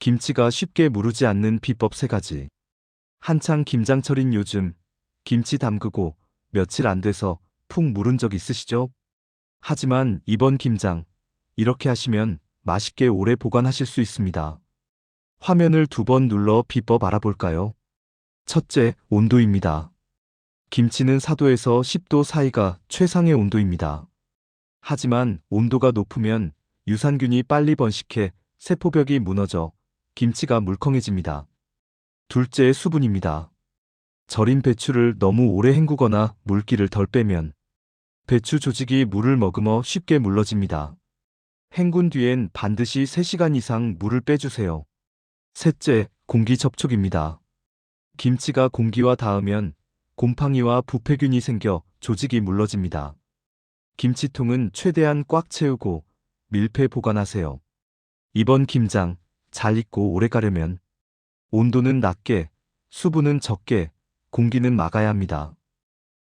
김치가 쉽게 무르지 않는 비법 3가지. 한창 김장철인 요즘 김치 담그고 며칠 안 돼서 푹 무른 적 있으시죠? 하지만 이번 김장 이렇게 하시면 맛있게 오래 보관하실 수 있습니다. 화면을 두 번 눌러 비법 알아볼까요? 첫째, 온도입니다. 김치는 4도에서 10도 사이가 최상의 온도입니다. 하지만 온도가 높으면 유산균이 빨리 번식해 세포벽이 무너져 김치가 물컹해집니다. 둘째, 수분입니다. 절인 배추를 너무 오래 헹구거나 물기를 덜 빼면 배추 조직이 물을 머금어 쉽게 물러집니다. 헹군 뒤엔 반드시 3시간 이상 물을 빼주세요. 셋째, 공기 접촉입니다. 김치가 공기와 닿으면 곰팡이와 부패균이 생겨 조직이 물러집니다. 김치통은 최대한 꽉 채우고 밀폐 보관하세요. 이번 김장 잘 익고 오래 가려면 온도는 낮게, 수분은 적게, 공기는 막아야 합니다.